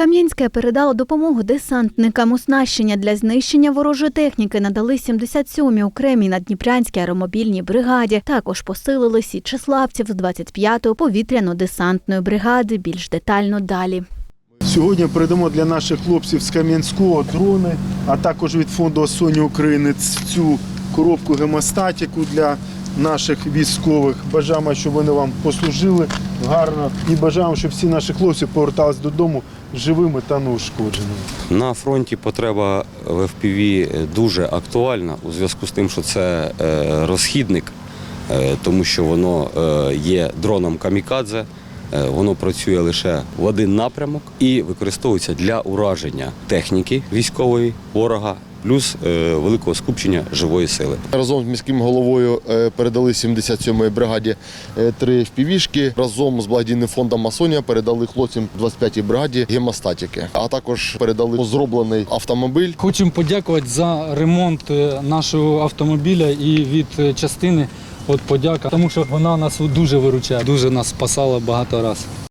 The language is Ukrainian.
Кам'янське передало допомогу десантникам оснащення для знищення ворожої техніки. Надали 77-й окремій наддніпрянській аеромобільній бригаді. Також посилили січеславців з 25-ї повітряно-десантної бригади. Більш детально далі. Сьогодні передамо для наших хлопців з Кам'янського дрони, а також від фонду Соні України цю коробку гемостатіку для наших військових. Бажаємо, щоб вони вам послужили гарно і бажаємо, щоб всі наші хлопці повертались додому живими та неушкодженими. На фронті потреба в FPV дуже актуальна у зв'язку з тим, що це е, розхідник, е, тому що воно е, є дроном камікадзе. Воно працює лише в один напрямок і використовується для ураження техніки військової ворога, плюс е, великого скупчення живої сили. Разом з міським головою е, передали 77-ї бригаді е, три впівішки. Разом з благодійним фондом Масонія передали хлопцям 25-й бригаді гемостатики. А також передали зроблений автомобіль. Хочемо подякувати за ремонт нашого автомобіля і від частини. От подяка, тому що вона нас дуже виручає, дуже нас спасала багато разів.